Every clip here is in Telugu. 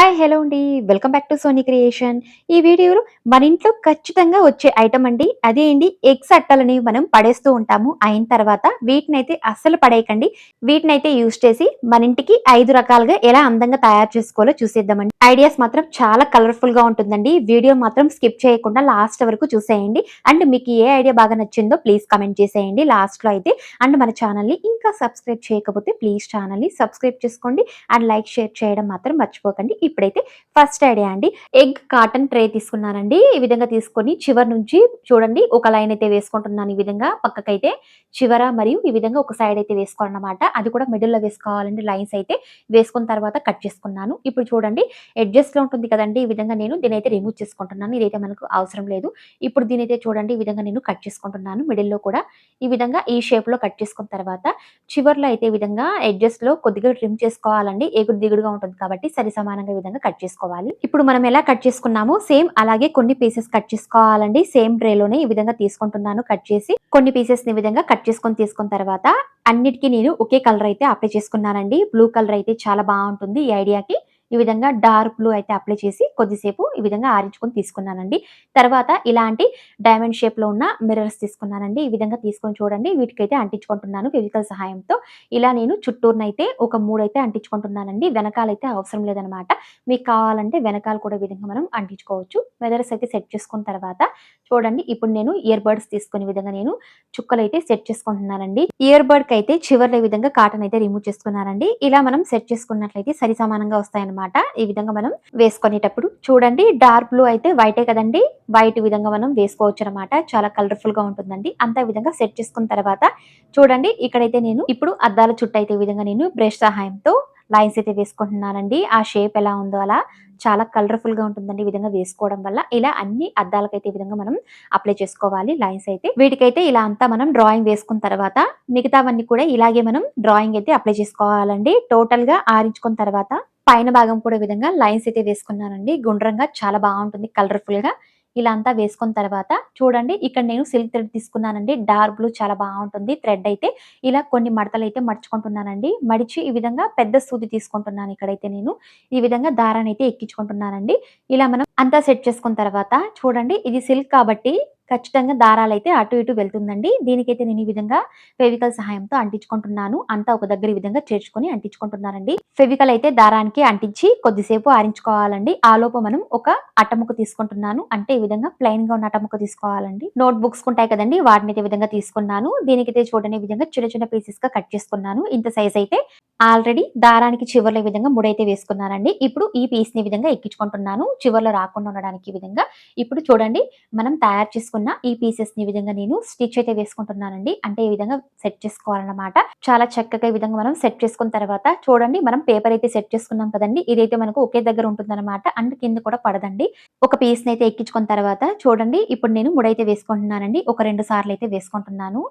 హాయ్ హలో అండి. Welcome back to Sony Creation. ఈ వీడియోలో మన ఇంట్లో ఖచ్చితంగా వచ్చే ఐటమ్ అండి అదే అండి ఎగ్స్ అట్టలని మనం పడేస్తూ ఉంటాము. అయిన తర్వాత వీటిని అయితే అస్సలు పడేయకండి. వీటిని అయితే యూజ్ చేసి మన ఇంటికి ఐదు రకాలుగా ఎలా అందంగా తయారు చేసుకోవాలో చూసేద్దామండి. ఐడియాస్ మాత్రం చాలా కలర్ఫుల్గా ఉంటుందండి. వీడియో మాత్రం స్కిప్ చేయకుండా లాస్ట్ వరకు చూసేయండి. అండ్ మీకు ఏ ఐడియా బాగా నచ్చిందో ప్లీజ్ కమెంట్ చేసేయండి. లాస్ట్లో అయితే అండ్ మన ఛానల్ని ఇంకా సబ్స్క్రైబ్ చేయకపోతే ప్లీజ్ ఛానల్ని సబ్స్క్రైబ్ చేసుకోండి. అండ్ లైక్ షేర్ చేయడం మాత్రం మర్చిపోకండి. ఇప్పుడైతే ఫస్ట్ ఐడియా అండి. ఎగ్ కాటన్ ట్రే తీసుకున్నానండి. ఈ విధంగా తీసుకొని చివరి నుంచి చూడండి ఒక లైన్ అయితే వేసుకుంటున్నాను ఈ విధంగా. పక్కకైతే చివర మరియు ఈ విధంగా ఒక సైడ్ అయితే వేసుకోవాలన్నమాట. అది కూడా మిడిల్లో వేసుకోవాలండి. లైన్స్ అయితే వేసుకున్న తర్వాత కట్ చేసుకున్నాను. ఇప్పుడు చూడండి ఎడ్జస్ట్లో ఉంటుంది కదండి ఈ విధంగా నేను దీని అయితే రిమూవ్ చేసుకుంటున్నాను. ఇదైతే మనకు అవసరం లేదు. ఇప్పుడు దీని అయితే చూడండి ఈ విధంగా నేను కట్ చేసుకుంటున్నాను మిడిల్లో కూడా. ఈ విధంగా ఈ షేప్లో కట్ చేసుకున్న తర్వాత చివర్లో అయితే ఈ విధంగా ఎడ్జస్ట్లో కొద్దిగా ట్రిమ్ చేసుకోవాలండి. ఎగుడు దిగుడుగా ఉంటుంది కాబట్టి సరి సమానంగా ఈ విధంగా కట్ చేసుకోవాలి. ఇప్పుడు మనం ఎలా కట్ చేసుకున్నామో సేమ్ అలాగే కొన్ని పీసెస్ కట్ చేసుకోవాలండి. సేమ్ ట్రేలోనే ఈ విధంగా తీసుకుంటున్నాను కట్ చేసి. కొన్ని పీసెస్ని విధంగా కట్ చేసుకొని తీసుకున్న తర్వాత అన్నిటికీ నేను ఒకే కలర్ అయితే అప్లై చేసుకున్నానండి. బ్లూ కలర్ అయితే చాలా బాగుంటుంది ఈ ఐడియాకి. ఈ విధంగా డార్క్ బ్లూ అయితే అప్లై చేసి కొద్దిసేపు ఈ విధంగా ఆరించుకొని తీసుకున్నానండి. తర్వాత ఇలాంటి డైమండ్ షేప్లో ఉన్న మిర్రర్స్ తీసుకున్నానండి. ఈ విధంగా తీసుకొని చూడండి. వీటికైతే అంటించుకుంటున్నాను ఫెవికల్ సహాయంతో. ఇలా నేను చుట్టూరునైతే ఒక మూడు అంటించుకుంటున్నానండి. వెనకాలైతే అవసరం లేదనమాట. మీకు కావాలంటే వెనకాల కూడా విధంగా మనం అంటించుకోవచ్చు. మిర్రర్స్ అయితే సెట్ చేసుకున్న తర్వాత చూడండి. ఇప్పుడు నేను ఇయర్ బడ్స్ తీసుకునే విధంగా నేను చుక్కలు అయితే సెట్ చేసుకుంటున్నానండి. ఇయర్ బడ్కి అయితే చివర్లో విధంగా కాటన్ అయితే రిమూవ్ చేసుకున్నానండి. ఇలా మనం సెట్ చేసుకున్నట్లయితే సరి సమానంగా వస్తాయన్నమాట. ఈ విధంగా మనం వేసుకునేటప్పుడు చూడండి డార్క్ బ్లూ అయితే వైటే కదండి? వైట్ విధంగా మనం వేసుకోవచ్చు అనమాట చాలా కలర్ఫుల్గా ఉంటుందండి. అంతా విధంగా సెట్ చేసుకున్న తర్వాత చూడండి ఇక్కడైతే నేను ఇప్పుడు అద్దాల చుట్టూ అయితే ఈ విధంగా నేను బ్రష్ సహాయంతో లైన్స్ అయితే వేసుకుంటున్నానండి. ఆ షేప్ ఎలా ఉందో అలా చాలా కలర్ఫుల్గా ఉంటుందండి ఈ విధంగా వేసుకోవడం వల్ల. ఇలా అన్ని అద్దాలకైతే ఈ విధంగా మనం అప్లై చేసుకోవాలి లైన్స్ అయితే. వీటికైతే ఇలా అంతా మనం డ్రాయింగ్ వేసుకున్న తర్వాత మిగతావన్నీ కూడా ఇలాగే మనం డ్రాయింగ్ అయితే అప్లై చేసుకోవాలండి. టోటల్గా ఆరించుకున్న తర్వాత పైన భాగం కూడా విధంగా లైన్స్ అయితే వేసుకున్నానండి. గుండ్రంగా చాలా బాగుంటుంది కలర్ఫుల్గా ఇలా అంతా వేసుకున్న తర్వాత చూడండి ఇక్కడ నేను సిల్క్ థ్రెడ్ తీసుకున్నానండి. డార్క్ బ్లూ చాలా బాగుంటుంది థ్రెడ్ అయితే. ఇలా కొన్ని మడతలు అయితే మడుచుకుంటున్నానండి. మడిచి ఈ విధంగా పెద్ద సూది తీసుకుంటున్నాను ఇక్కడైతే నేను. ఈ విధంగా దారాన్ని అయితే ఎక్కించుకుంటున్నానండి. ఇలా మనం అంతా సెట్ చేసుకున్న తర్వాత చూడండి ఇది సిల్క్ కాబట్టి ఖచ్చితంగా దారాలు అయితే అటు ఇటు వెళ్తుందండి. దీనికైతే నేను ఈ విధంగా ఫెవికల్ సహాయంతో అంటించుకుంటున్నాను. అంతా ఒక దగ్గర ఈ విధంగా చేర్చుకొని అంటించుకుంటున్నానండి. ఫెవికల్ అయితే దారానికి అంటించి కొద్దిసేపు ఆరించుకోవాలండి. ఆ లోపు మనం ఒక అట్టముక్క తీసుకుంటున్నాను. అంటే ఈ విధంగా ప్లెయిన్గా ఉన్న అట్టముక్క తీసుకోవాలండి. నోట్ బుక్స్ ఉంటాయి కదండి వాటిని అయితే విధంగా తీసుకున్నాను. దీనికైతే చూడని విధంగా చిన్న చిన్న పీసెస్గా కట్ చేసుకున్నాను. ఇంత సైజ్ అయితే ఆల్రెడీ దారానికి చివర్లో ఈ విధంగా ముడైతే వేసుకున్నానండి. ఇప్పుడు ఈ పీస్ని విధంగా ఎక్కించుకుంటున్నాను. చివర్లో రాకుండా ఉండడానికి ఈ విధంగా. ఇప్పుడు చూడండి మనం తయారు చేసుకున్న ఈ పీసెస్ని ఈ విధంగా నేను స్టిచ్ అయితే వేసుకుంటున్నానండి. అంటే ఈ విధంగా సెట్ చేసుకోవాలన్నమాట. చాలా చక్కగా ఈ విధంగా మనం సెట్ చేసుకున్న తర్వాత చూడండి మనం పేపర్ అయితే సెట్ చేసుకున్నాం కదండి. ఇదైతే మనకు ఒకే దగ్గర ఉంటుందన్నమాట. అండ్ కింద కూడా పడదండి. ఒక పీస్ని అయితే ఎక్కించుకున్న తర్వాత చూడండి ఇప్పుడు నేను ముడైతే వేసుకుంటున్నానండి. ఒక రెండు సార్లు అయితే వేసుకుంటున్నాను.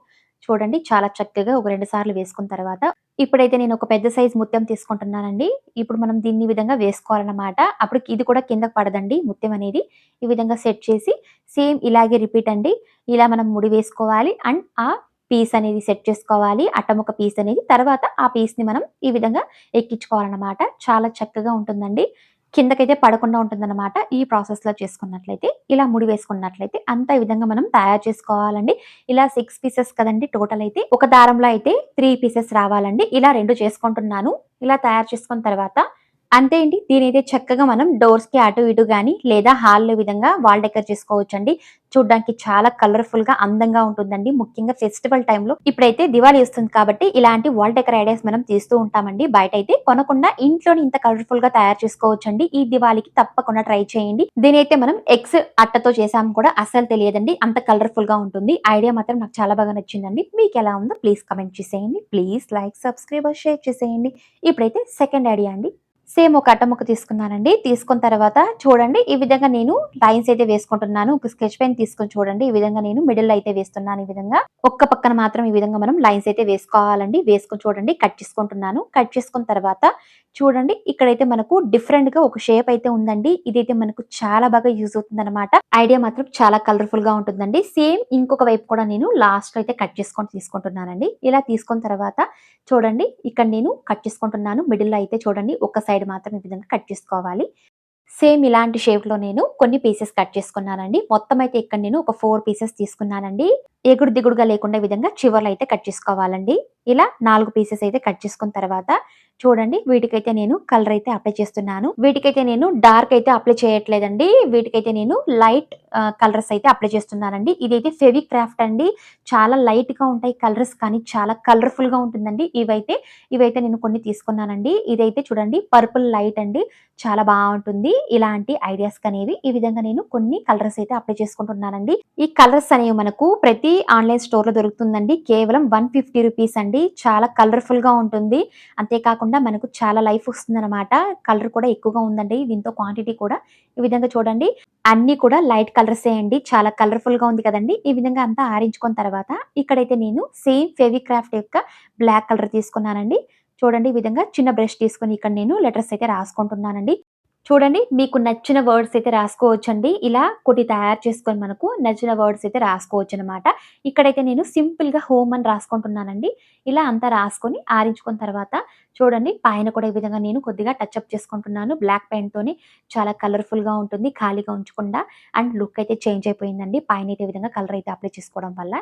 చూడండి చాలా చక్కగా ఒక రెండు సార్లు వేసుకున్న తర్వాత ఇప్పుడైతే నేను ఒక పెద్ద సైజ్ ముత్యం తీసుకుంటున్నానండి. ఇప్పుడు మనం దీన్ని విధంగా వేసుకోవాలన్నమాట. అప్పుడు ఇది కూడా కింద పడదండి ముత్యం అనేది. ఈ విధంగా సెట్ చేసి సేమ్ ఇలాగే రిపీట్ అండి. ఇలా మనం ముడి వేసుకోవాలి అండ్ ఆ పీస్ అనేది సెట్ చేసుకోవాలి. అట్టముక పీస్ అనేది. తర్వాత ఆ పీస్ని మనం ఈ విధంగా ఎక్కించుకోవాలన్నమాట. చాలా చక్కగా ఉంటుందండి. కిందకైతే పడకుండా ఉంటుందన్నమాట ఈ ప్రాసెస్లో చేసుకున్నట్లయితే. ఇలా ముడి వేసుకున్నట్లయితే అంత ఈ విధంగా మనం తయారు చేసుకోవాలండి. ఇలా సిక్స్ పీసెస్ కదండి టోటల్ అయితే. ఒక దారంలో అయితే త్రీ పీసెస్ రావాలండి. ఇలా రెండు చేసుకుంటున్నాను. ఇలా తయారు చేసుకున్న తర్వాత అంతే అండి దీనైతే చక్కగా మనం డోర్స్కి అటు ఇటు కానీ లేదా హాల్లో విధంగా వాల్ డెకర్ చేసుకోవచ్చు అండి చూడడానికి చాలా కలర్ఫుల్గా అందంగా ఉంటుందండి. ముఖ్యంగా ఫెస్టివల్ టైంలో ఇప్పుడైతే దివాళీ వస్తుంది కాబట్టి ఇలాంటి వాల్ డెకర్ ఐడియాస్ మనం తీస్తూ ఉంటామండి. బయట అయితే కొనకుండా ఇంట్లోనే ఇంత కలర్ఫుల్గా తయారు చేసుకోవచ్చండి. ఈ దివాళీకి తప్పకుండా ట్రై చేయండి. దీనైతే మనం ఎగ్స్ అట్టతో చేసాం కూడా అస్సలు తెలియదండి. అంత కలర్ఫుల్గా ఉంటుంది. ఐడియా మాత్రం నాకు చాలా బాగా నచ్చిందండి. మీకు ఎలా ఉందో ప్లీజ్ కమెంట్ చేసేయండి. ప్లీజ్ లైక్ సబ్స్క్రైబ్ షేర్ చేసేయండి. ఇప్పుడైతే సెకండ్ ఐడియా అండి. సేమ్ ఒక అట్టముక్క తీసుకున్నానండి. తీసుకున్న తర్వాత చూడండి ఈ విధంగా నేను లైన్స్ అయితే వేసుకుంటున్నాను. ఒక స్కెచ్ పెన్ తీసుకొని చూడండి ఈ విధంగా నేను మిడిల్ అయితే వేస్తున్నాను ఈ విధంగా. ఒక్క పక్కన మాత్రం ఈ విధంగా మనం లైన్స్ అయితే వేసుకోవాలండి. వేసుకొని చూడండి కట్ చేసుకుంటున్నాను. కట్ చేసుకున్న తర్వాత చూడండి ఇక్కడైతే మనకు డిఫరెంట్గా ఒక షేప్ అయితే ఉందండి. ఇదైతే మనకు చాలా బాగా యూజ్ అవుతుంది అనమాట ఐడియా మాత్రం చాలా కలర్ఫుల్గా ఉంటుందండి. సేమ్ ఇంకొక వైపు కూడా నేను లాస్ట్ అయితే కట్ చేసుకొని తీసుకుంటున్నానండి. ఇలా తీసుకున్న తర్వాత చూడండి ఇక్కడ నేను కట్ చేసుకుంటున్నాను. మిడిల్లో అయితే చూడండి ఒక సైడ్ మాత్రం ఈ విధంగా కట్ చేసుకోవాలి. సేమ్ ఇలాంటి షేప్లో నేను కొన్ని పీసెస్ కట్ చేసుకున్నానండి. మొత్తం అయితే ఇక్కడ నేను ఒక ఫోర్ పీసెస్ తీసుకున్నానండి. ఎగుడు దిగుడుగా లేకుండా విధంగా చివర్లు అయితే కట్ చేసుకోవాలండి. ఇలా నాలుగు పీసెస్ అయితే కట్ చేసుకున్న తర్వాత చూడండి వీటికైతే నేను కలర్ అయితే అప్లై చేస్తున్నాను. వీటికైతే నేను డార్క్ అయితే అప్లై చేయట్లేదండి. వీటికైతే నేను లైట్ కలర్స్ అయితే అప్లై చేస్తున్నానండి. ఇదైతే ఫెవిక్ క్రాఫ్ట్ అండి. చాలా లైట్గా ఉంటాయి కలర్స్ కానీ చాలా కలర్ఫుల్గా ఉంటుందండి. ఇవైతే ఇవైతే నేను కొన్ని తీసుకున్నానండి. ఇదైతే చూడండి పర్పుల్ లైట్ అండి. చాలా బాగుంటుంది. ఇలాంటి ఐడియాస్ అనేవి ఈ విధంగా నేను కొన్ని కలర్స్ అయితే అప్లై చేసుకుంటున్నానండి. ఈ కలర్స్ అనేవి మనకు ప్రతి ఆన్లైన్ స్టోర్లో దొరుకుతుందండి. కేవలం వన్ ఫిఫ్టీ రూపీస్ అండి. చాలా కలర్ఫుల్గా ఉంటుంది. అంతేకాకుండా మనకు చాలా లైఫ్ వస్తుంది అనమాట కలర్ కూడా ఎక్కువగా ఉందండి. దీంతో క్వాంటిటీ కూడా ఈ విధంగా చూడండి. అన్ని కూడా లైట్ కలర్స్ అండి. చాలా కలర్ఫుల్గా ఉంది కదండి. ఈ విధంగా అంతా ఆరించుకున్న తర్వాత ఇక్కడైతే నేను సేమ్ ఫెవిక్రాఫ్ట్ యొక్క బ్లాక్ కలర్ తీసుకున్నానండి. చూడండి ఈ విధంగా చిన్న బ్రష్ తీసుకుని ఇక్కడ నేను లెటర్స్ అయితే రాసుకుంటున్నానండి. చూడండి మీకు నచ్చిన వర్డ్స్ అయితే రాసుకోవచ్చండి. ఇలా కొట్టి తయారు చేసుకొని మనకు నచ్చిన వర్డ్స్ అయితే రాసుకోవచ్చు అనమాట ఇక్కడైతే నేను సింపుల్గా హోమ్ అని రాసుకుంటున్నానండి. ఇలా అంతా రాసుకొని ఆరించుకున్న తర్వాత చూడండి పైన కూడా ఈ విధంగా నేను కొద్దిగా టచ్ అప్ చేసుకుంటున్నాను. బ్లాక్ పెయింట్ తోని చాలా కలర్ఫుల్గా ఉంటుంది ఖాళీగా ఉంచకుండా. అండ్ లుక్ అయితే చేంజ్ అయిపోయిందండి. పైన అయితే విధంగా కలర్ అయితే అప్లై చేసుకోవడం వల్ల.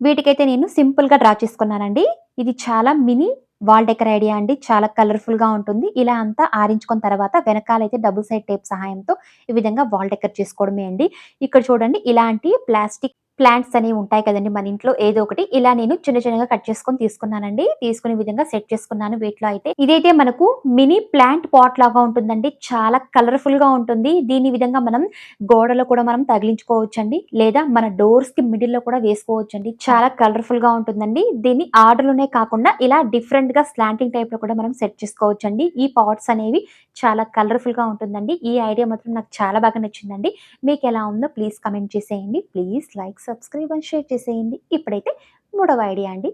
వీటికైతే నేను సింపుల్గా డ్రా చేసుకున్నానండి. ఇది చాలా మినీ వాల్ డెకర్ ఐడియా అండి. చాలా కలర్ఫుల్గా ఉంటుంది. ఇలా అంతా ఆరించుకున్న తర్వాత వెనకాలైతే డబుల్ సైడ్ టేప్ సహాయంతో ఈ విధంగా వాల్ డెకర్ చేసుకోవడమే అండి. ఇక్కడ చూడండి ఇలాంటి ప్లాస్టిక్ ప్లాంట్స్ అనేవి ఉంటాయి కదండి మన ఇంట్లో. ఏదో ఒకటి ఇలా నేను చిన్న చిన్నగా కట్ చేసుకొని తీసుకున్నానండి. తీసుకునే విధంగా సెట్ చేసుకున్నాను వీటిలో అయితే. ఇదైతే మనకు మినీ ప్లాంట్ పాట్ లాగా ఉంటుందండి. చాలా కలర్ఫుల్గా ఉంటుంది. దీని విధంగా మనం గోడలో కూడా మనం తగిలించుకోవచ్చండి. లేదా మన డోర్స్కి మిడిల్లో కూడా వేసుకోవచ్చండి. చాలా కలర్ఫుల్గా ఉంటుందండి. దీన్ని ఆర్డర్లోనే కాకుండా ఇలా డిఫరెంట్గా స్లాంటింగ్ టైప్లో కూడా మనం సెట్ చేసుకోవచ్చండి. ఈ పాట్స్ అనేవి చాలా కలర్ఫుల్గా ఉంటుందండి. ఈ ఐడియా మాత్రం నాకు చాలా బాగా నచ్చిందండి. మీకు ఎలా ఉందో ప్లీజ్ కమెంట్ చేసేయండి. Please like subscribe and share చేసేయండి. ఇప్పుడైతే మూడవ ఐడియా అండి.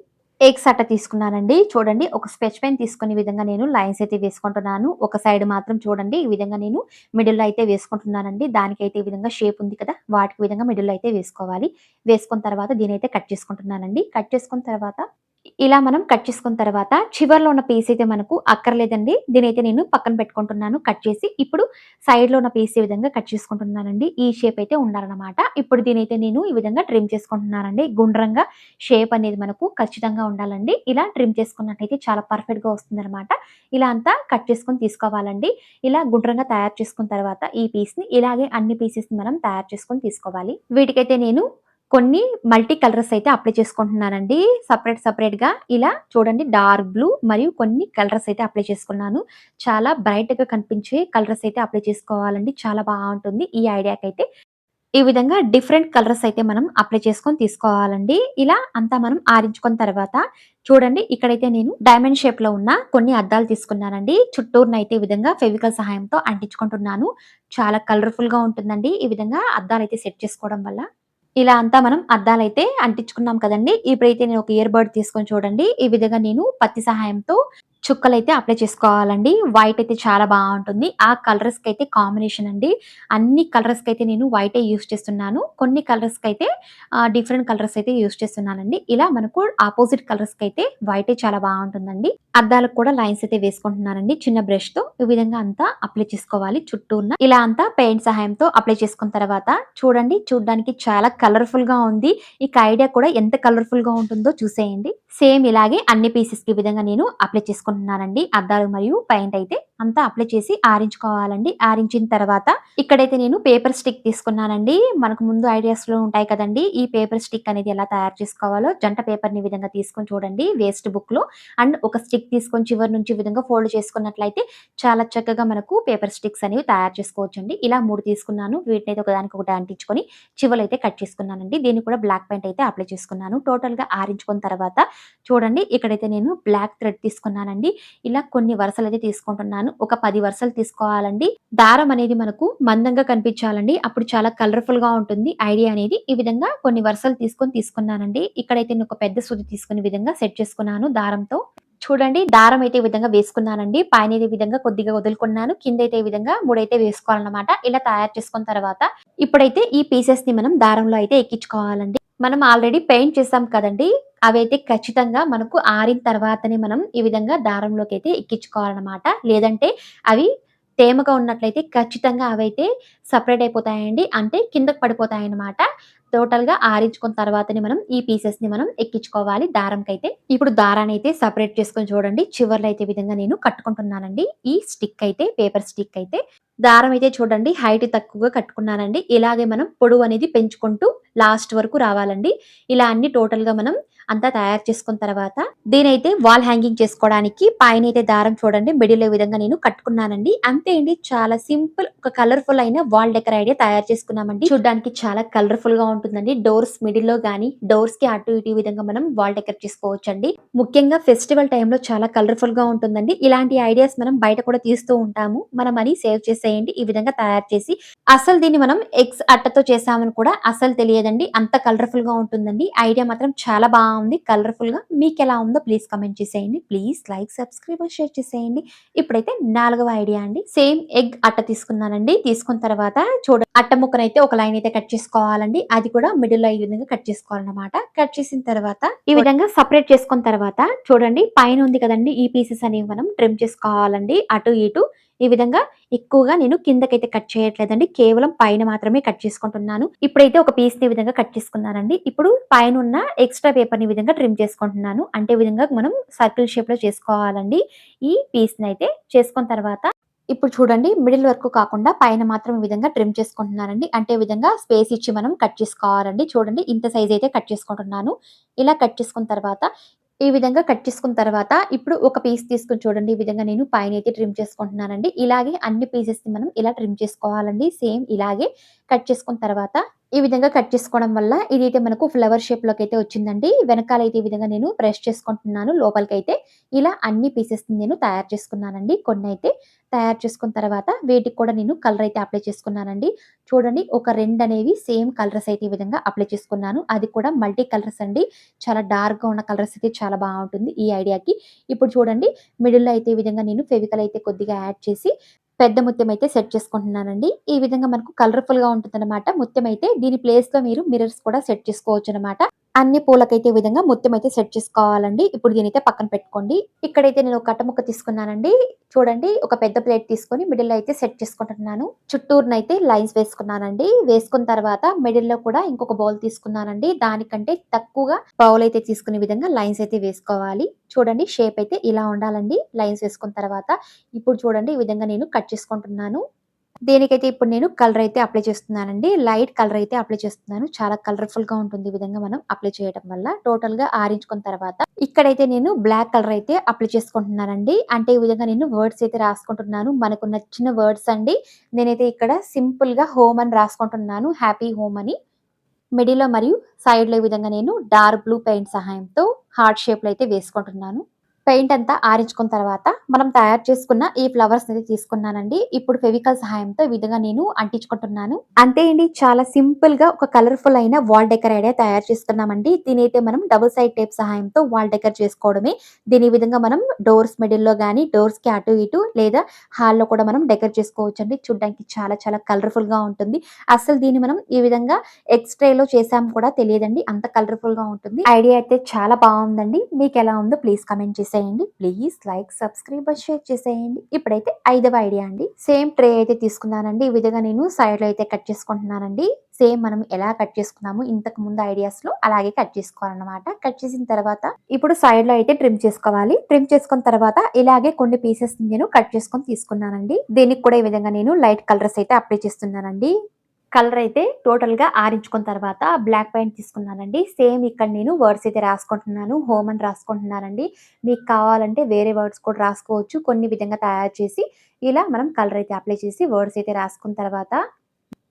ఎగ్స్ అట్ట తీసుకున్నానండి. చూడండి ఒక స్కెచ్ పెన్ తీసుకునే విధంగా నేను లైన్స్ అయితే వేసుకుంటున్నాను. ఒక సైడ్ మాత్రం చూడండి ఈ విధంగా నేను మిడిల్ అయితే వేసుకుంటున్నానండి. దానికైతే ఈ విధంగా షేప్ ఉంది కదా వాటికి విధంగా మిడిల్ అయితే వేసుకోవాలి. వేసుకున్న తర్వాత దీని అయితే కట్ చేసుకుంటున్నానండి. కట్ చేసుకున్న తర్వాత ఇలా మనం కట్ చేసుకున్న తర్వాత చివర్లో ఉన్న పీస్ అయితే మనకు అక్కర్లేదండి. దీని అయితే నేను పక్కన పెట్టుకుంటున్నాను. కట్ చేసి ఇప్పుడు సైడ్లో ఉన్న పీస్ ఈ విధంగా కట్ చేసుకుంటున్నానండి. ఈ షేప్ అయితే ఉండాలన్నమాట. ఇప్పుడు దీనైతే నేను ఈ విధంగా ట్రిమ్ చేసుకుంటున్నానండి. గుండ్రంగా షేప్ అనేది మనకు ఖచ్చితంగా ఉండాలండి. ఇలా ట్రిమ్ చేసుకున్నట్టయితే చాలా పర్ఫెక్ట్గా వస్తుంది అనమాట ఇలా అంతా కట్ చేసుకొని తీసుకోవాలండి. ఇలా గుండ్రంగా తయారు చేసుకున్న తర్వాత ఈ పీస్ని ఇలాగే అన్ని పీసెస్ని మనం తయారు చేసుకొని తీసుకోవాలి. వీటికైతే నేను కొన్ని మల్టీ కలర్స్ అయితే అప్లై చేసుకుంటున్నానండి. సపరేట్ సపరేట్గా ఇలా చూడండి డార్క్ బ్లూ మరియు కొన్ని కలర్స్ అయితే అప్లై చేసుకున్నాను. చాలా బ్రైట్గా కనిపించే కలర్స్ అయితే అప్లై చేసుకోవాలండి. చాలా బాగుంటుంది. ఈ ఐడియాకి అయితే ఈ విధంగా డిఫరెంట్ కలర్స్ అయితే మనం అప్లై చేసుకొని తీసుకోవాలండి. ఇలా అంతా మనం ఆరించుకున్న తర్వాత చూడండి ఇక్కడైతే నేను డైమండ్ షేప్లో ఉన్న కొన్ని అద్దాలు తీసుకున్నానండి. చుట్టూరున అయితే ఈ విధంగా ఫెవికల్ సహాయంతో అంటించుకుంటున్నాను. చాలా కలర్ఫుల్గా ఉంటుందండి. ఈ విధంగా అద్దాలు అయితే సెట్ చేసుకోవడం వల్ల. ఇలా అంతా మనం అద్దాలైతే అంటించుకున్నాం కదండి. ఇప్పుడైతే నేను ఒక ఇయర్ బర్డ్ తీసుకొని చూడండి. ఈ విధంగా నేను పత్తి సహాయంతో చుక్కలైతే అప్లై చేసుకోవాలండి. వైట్ అయితే చాలా బాగుంటుంది. ఆ కలర్స్కి అయితే కాంబినేషన్ అండి. అన్ని కలర్స్కి అయితే నేను వైట్ యూస్ చేస్తున్నాను. కొన్ని కలర్స్కి అయితే డిఫరెంట్ కలర్స్ అయితే యూస్ చేస్తున్నానండి. ఇలా మనకు ఆపోజిట్ కలర్స్కి అయితే వైట్ చాలా బాగుంటుందండి. అద్దాలకు కూడా లైన్స్ అయితే వేసుకుంటున్నానండి. చిన్న బ్రష్తో ఈ విధంగా అంతా అప్లై చేసుకోవాలి. చుట్టూ ఉన్న ఇలా అంతా పెయింట్ సహాయంతో అప్లై చేసుకున్న తర్వాత చూడండి చూడడానికి చాలా కలర్ఫుల్గా ఉంది. ఇక ఐడియా కూడా ఎంత కలర్ఫుల్గా ఉంటుందో చూసేయండి. సేమ్ ఇలాగే అన్ని పీసెస్కి విధంగా నేను అప్లై తీసుకుంటున్నానండి అద్దాలు మరియు పెయింట్ అయితే అంతా అప్లై చేసి ఆరించుకోవాలండి. ఆరించిన తర్వాత ఇక్కడైతే నేను పేపర్ స్టిక్ తీసుకున్నానండి. మనకు ముందు ఐడియాస్లో ఉంటాయి కదండి. ఈ పేపర్ స్టిక్ అనేది ఎలా తయారు చేసుకోవాలో జంట పేపర్ని విధంగా తీసుకొని చూడండి. వేస్ట్ బుక్లో అండ్ ఒక స్టిక్ తీసుకొని చివరి నుంచి ఈ విధంగా ఫోల్డ్ చేసుకున్నట్లయితే చాలా చక్కగా మనకు పేపర్ స్టిక్స్ అనేవి తయారు చేసుకోవచ్చు అండి ఇలా మూడు తీసుకున్నాను. వీటిని అయితే ఒకదానికి ఒకటి అంటించుకొని చివరి అయితే కట్ చేసుకున్నానండి. దీన్ని కూడా బ్లాక్ పెయింట్ అయితే అప్లై చేసుకున్నాను. టోటల్గా ఆరించుకున్న తర్వాత చూడండి. ఇక్కడైతే నేను బ్లాక్ థ్రెడ్ తీసుకున్నానండి. ఇలా కొన్ని వరుసలు అయితే తీసుకుంటున్నాను. ఒక పది వరుసలు తీసుకోవాలండి. దారం అనేది మనకు మందంగా కనిపించాలండి. అప్పుడు చాలా కలర్ఫుల్గా ఉంటుంది. ఐడియా అనేది ఈ విధంగా కొన్ని వరుసలు తీసుకొని తీసుకున్నానండి. ఇక్కడైతే నేను ఒక పెద్ద సూది తీసుకునే విధంగా సెట్ చేసుకున్నాను దారంతో. చూడండి దారం అయితే ఈ విధంగా వేసుకున్నానండి. పైన అయితే ఈ విధంగా కొద్దిగా వదులుకున్నాను. కింద అయితే ఈ విధంగా మూడైతే వేసుకోవాలన్నమాట. ఇలా తయారు చేసుకున్న తర్వాత ఇప్పుడైతే ఈ పీసెస్ని మనం దారంలో అయితే ఎక్కించుకోవాలండి. మనం ఆల్రెడీ పెయింట్ చేసాం కదండి అవి అయితే ఖచ్చితంగా మనకు ఆరిన తర్వాతనే మనం ఈ విధంగా దారంలోకి అయితే ఎక్కించుకోవాలన్నమాట. లేదంటే అవి తేమగా ఉన్నట్లయితే ఖచ్చితంగా అవైతే సపరేట్ అయిపోతాయండి. అంటే కిందకు పడిపోతాయి అన్నమాట టోటల్గా ఆరించుకున్న తర్వాతనే మనం ఈ పీసెస్ని మనం ఎక్కించుకోవాలి. దారంకైతే ఇప్పుడు దారాన్ని అయితే సపరేట్ చేసుకొని చూడండి. చివర్లో అయితే విధంగా నేను కట్టుకుంటున్నానండి. ఈ స్టిక్ అయితే పేపర్ స్టిక్ అయితే దారం అయితే చూడండి. హైట్ తక్కువగా కట్టుకున్నానండి. ఇలాగే మనం పొడవు అనేది పెంచుకుంటూ లాస్ట్ వరకు రావాలండి. ఇలా అన్ని టోటల్గా మనం అంతా తయారు చేసుకున్న తర్వాత దీనైతే వాల్ హ్యాంగింగ్ చేసుకోవడానికి పైన అయితే దారం చూడండి మిడిల్ విధంగా నేను కట్టుకున్నానండి. అంతే అండి చాలా సింపుల్ ఒక కలర్ఫుల్ అయిన వాల్ డెకర్ ఐడియా తయారు చేసుకున్నామండి. చూడడానికి చాలా కలర్ఫుల్గా ఉంటుందండి. డోర్స్ మిడిల్లో గానీ డోర్స్కి అటు ఇటు విధంగా మనం వాల్ డెకర్ చేసుకోవచ్చండి. ముఖ్యంగా ఫెస్టివల్ టైంలో చాలా కలర్ఫుల్గా ఉంటుందండి. ఇలాంటి ఐడియాస్ మనం బయట కూడా తీస్తూ ఉంటాము. మన మనీ సేవ్ చేసేయండి. ఈ విధంగా తయారు చేసి అసలు దీన్ని మనం ఎగ్స్ అట్టతో చేసామని కూడా అసలు తెలియదండి. అంత కలర్ఫుల్గా ఉంటుందండి. ఐడియా మాత్రం చాలా ఎలా కలర్ఫుల్గా మీకు ఎలా ఉందో ప్లీజ్ కమెంట్ చేసేయండి. ప్లీజ్ లైక్ సబ్స్క్రైబ్ షేర్ చేసేయండి. ఇప్పుడైతే నాలుగవ ఐడియా అండి. సేమ్ ఎగ్ అట్ట తీసుకున్నానండి. తీసుకున్న తర్వాత చూడ అట్ట ముక్కనైతే ఒక లైన్ అయితే కట్ చేసుకోవాలండి. అది కూడా మిడిల్లో ఈ విధంగా కట్ చేసుకోవాలన్నమాట. కట్ చేసిన తర్వాత ఈ విధంగా సపరేట్ చేసుకున్న తర్వాత చూడండి పైన ఉంది కదండి ఈ పీసెస్ అనేవి మనం ట్రిమ్ చేసుకోవాలండి. అటు ఇటు ఈ విధంగా ఎక్కువగా నేను కిందకైతే కట్ చేయట్లేదండి. కేవలం పైన మాత్రమే కట్ చేసుకుంటున్నాను. ఇప్పుడైతే ఒక పీస్ని విధంగా కట్ చేసుకున్నానండి. ఇప్పుడు పైన ఉన్న ఎక్స్ట్రా పేపర్ని విధంగా ట్రిమ్ చేసుకుంటున్నాను. అంటే విధంగా మనం సర్కిల్ షేప్లో చేసుకోవాలండి. ఈ పీస్ని అయితే చేసుకున్న తర్వాత ఇప్పుడు చూడండి మిడిల్ వరకు కాకుండా పైన మాత్రం ఈ విధంగా ట్రిమ్ చేసుకుంటున్నానండి. అంటే విధంగా స్పేస్ ఇచ్చి మనం కట్ చేసుకోవాలండి. చూడండి ఇంత సైజ్ అయితే కట్ చేసుకుంటున్నాను. ఇలా కట్ చేసుకున్న తర్వాత ఈ విధంగా కట్ చేసుకున్న తర్వాత ఇప్పుడు ఒక పీస్ తీసుకొని చూడండి. ఈ విధంగా నేను పైన అయితే ట్రిమ్ చేసుకుంటున్నానండి. ఇలాగే అన్ని పీసెస్ని మనం ఇలా ట్రిమ్ చేసుకోవాలండి. సేమ్ ఇలాగే కట్ చేసుకున్న తర్వాత ఈ విధంగా కట్ చేసుకోవడం వల్ల ఇదైతే మనకు ఫ్లవర్ షేప్లోకి అయితే వచ్చిందండి. వెనకాల అయితే ఈ విధంగా నేను ప్రెస్ చేసుకుంటున్నాను. లోపలికి అయితే ఇలా అన్ని పీసెస్ నేను తయారు చేసుకున్నానండి. కొన్ని అయితే తయారు చేసుకున్న తర్వాత వీటికి కూడా నేను కలర్ అయితే అప్లై చేసుకున్నానండి. చూడండి ఒక రెండు అనేవి సేమ్ కలర్స్ అయితే ఈ విధంగా అప్లై చేసుకున్నాను. అది కూడా మల్టీ కలర్స్ అండి. చాలా డార్క్గా ఉన్న కలర్స్ అయితే చాలా బాగుంటుంది ఈ ఐడియాకి ఇప్పుడు చూడండి మిడిల్లో అయితే ఈ విధంగా నేను ఫెవికల్ అయితే కొద్దిగా యాడ్ చేసి పెద్ద ముత్యం అయితే సెట్ చేసుకుంటున్నానండి. ఈ విధంగా మనకు కలర్ఫుల్గా ఉంటుంది అనమాట ముత్యం అయితే దీని ప్లేస్లో మీరు మిరర్స్ కూడా సెట్ చేసుకోవచ్చు అనమాట అన్ని పూలకైతే ఈ విధంగా ముత్యం అయితే సెట్ చేసుకోవాలండి. ఇప్పుడు దీనైతే పక్కన పెట్టుకోండి. ఇక్కడైతే నేను ఒక కట్ట ముక్క తీసుకున్నానండి. చూడండి ఒక పెద్ద ప్లేట్ తీసుకొని మిడిల్లో అయితే సెట్ చేసుకుంటున్నాను. చుట్టూరునైతే లైన్స్ వేసుకున్నానండి. వేసుకున్న తర్వాత మిడిల్లో కూడా ఇంకొక బౌల్ తీసుకున్నానండి. దానికంటే తక్కువగా బౌల్ అయితే తీసుకునే విధంగా లైన్స్ అయితే వేసుకోవాలి. చూడండి షేప్ అయితే ఇలా ఉండాలండి. లైన్స్ వేసుకున్న తర్వాత ఇప్పుడు చూడండి ఈ విధంగా నేను కట్ చేసుకుంటున్నాను. దీనికైతే ఇప్పుడు నేను కలర్ అయితే అప్లై చేస్తున్నానండి. లైట్ కలర్ అయితే అప్లై చేస్తున్నాను. చాలా కలర్ఫుల్గా ఉంటుంది ఈ విధంగా మనం అప్లై చేయడం వల్ల. టోటల్గా ఆరించుకున్న తర్వాత ఇక్కడైతే నేను బ్లాక్ కలర్ అయితే అప్లై చేసుకుంటున్నానండి. అంటే ఈ విధంగా నేను వర్డ్స్ అయితే రాసుకుంటున్నాను. మనకు నచ్చిన వర్డ్స్ అండి. నేనైతే ఇక్కడ సింపుల్గా హోమ్ అని రాసుకుంటున్నాను. హ్యాపీ హోమ్ అని. మిడిల్లో మరియు సైడ్లో ఈ విధంగా నేను డార్క్ బ్లూ పెయింట్ సహాయంతో హార్ట్ షేప్లో అయితే వేసుకుంటున్నాను. పెయింట్ అంతా ఆరించుకున్న తర్వాత మనం తయారు చేసుకున్న ఈ ఫ్లవర్స్ అయితే తీసుకున్నానండి. ఇప్పుడు ఫెవికల్ సహాయంతో ఈ విధంగా నేను అంటించుకుంటున్నాను. అంతే అండి చాలా సింపుల్గా ఒక కలర్ఫుల్ అయిన వాల్ డెకర్ ఐడియా తయారు చేసుకున్నామండి. దీని అయితే మనం డబుల్ సైడ్ టేప్ సహాయంతో వాల్ డెకర్ చేసుకోవడమే. దీని విధంగా మనం డోర్స్ మిడిల్లో గానీ డోర్స్కి అటు ఇటు లేదా హాల్లో కూడా మనం డెకర్ చేసుకోవచ్చు అండి చూడడానికి చాలా చాలా కలర్ఫుల్గా ఉంటుంది. అసలు దీన్ని మనం ఈ విధంగా ఎక్స్ట్రే లో చేసాము కూడా తెలియదండి. అంత కలర్ఫుల్గా ఉంటుంది. ఐడియా అయితే చాలా బాగుందండి. మీకు ఎలా ఉందో ప్లీజ్ కమెంట్ చేసి చేసేయండి. ప్లీజ్ లైక్ సబ్స్క్రైబ్ షేర్ చేసేయండి. ఇప్పుడైతే ఐదవ ఐడియా అండి. సేమ్ ట్రే అయితే తీసుకున్నానండి. ఈ విధంగా నేను సైడ్లో అయితే కట్ చేసుకుంటున్నానండి. సేమ్ మనం ఎలా కట్ చేసుకున్నాము ఇంతకు ముందు ఐడియాస్లో అలాగే కట్ చేసుకోవాలన్నమాట. కట్ చేసిన తర్వాత ఇప్పుడు సైడ్లో అయితే ట్రిమ్ చేసుకోవాలి. ట్రిమ్ చేసుకున్న తర్వాత ఇలాగే కొన్ని పీసెస్ నేను కట్ చేసుకొని తీసుకున్నానండి. దీనికి కూడా ఈ విధంగా నేను లైట్ కలర్స్ అయితే అప్లై చేస్తున్నానండి. కలర్ అయితే టోటల్గా ఆరించుకున్న తర్వాత బ్లాక్ పెయింట్ తీసుకున్నానండి. సేమ్ ఇక్కడ నేను వర్డ్స్ అయితే రాసుకుంటున్నాను హోమ్ అని రాసుకుంటున్నానండి. మీకు కావాలంటే వేరే వర్డ్స్ కూడా రాసుకోవచ్చు. కొన్ని విధంగా తయారు చేసి ఇలా మనం కలర్ అయితే అప్లై చేసి వర్డ్స్ అయితే రాసుకున్న తర్వాత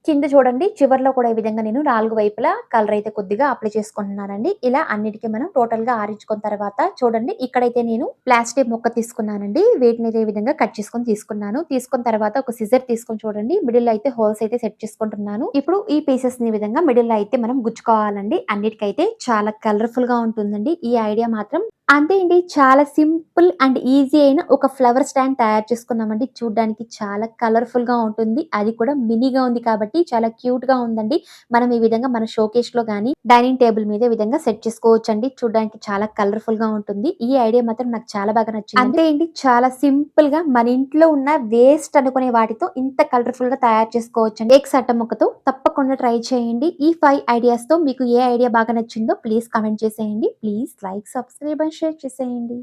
కింద చూడండి చివరిలో కూడా ఈ విధంగా నేను నాలుగు వైపులా కలర్ అయితే కొద్దిగా అప్లై చేసుకుంటున్నానండి. ఇలా అన్నిటికీ మనం టోటల్గా ఆరించుకున్న తర్వాత చూడండి ఇక్కడైతే నేను ప్లాస్టిక్ మొక్క తీసుకున్నానండి. వీటిని అయితే విధంగా కట్ చేసుకొని తీసుకున్నాను. తీసుకున్న తర్వాత ఒక సిజర్ తీసుకొని చూడండి మిడిల్ అయితే హోల్స్ అయితే సెట్ చేసుకుంటున్నాను. ఇప్పుడు ఈ పీసెస్ని విధంగా మిడిల్ అయితే మనం గుచ్చుకోవాలండి. అన్నిటికైతే చాలా కలర్ఫుల్గా ఉంటుందండి. ఈ ఐడియా మాత్రం అంతే అండి. చాలా సింపుల్ అండ్ ఈజీ అయిన ఒక ఫ్లవర్ స్టాండ్ తయారు చేసుకున్నామండి. చూడ్డానికి చాలా కలర్‌ఫుల్‌గా ఉంటుంది. అది కూడా మినీగా ఉంది కాబట్టి చాలా క్యూట్‌గా ఉందండి. మనం ఈ విధంగా మన షోకేస్‌లో గాని, డైనింగ్ టేబుల్ మీద విధంగా సెట్ చేసుకోవచ్చండి. చూడ్డానికి చాలా కలర్‌ఫుల్‌గా ఉంటుంది. ఈ ఐడియా మాత్రం నాకు చాలా బాగా నచ్చింది. అంతే అండి. చాలా సింపుల్‌గా మన ఇంట్లో ఉన్న వేస్ట్ అనుకునే వాటితో ఇంత కలర్‌ఫుల్‌గా తయారు చేసుకోవచ్చండి. ఎగ్స్ అట్ట ముక్కతో తప్పకుండా ట్రై చేయండి. ఈ ఫైవ్ ఐడియాస్‌తో మీకు ఏ ఐడియా బాగా నచ్చిందో ప్లీజ్ కమెంట్ చేసేయండి. Please like, subscribe and share చేసేయండి.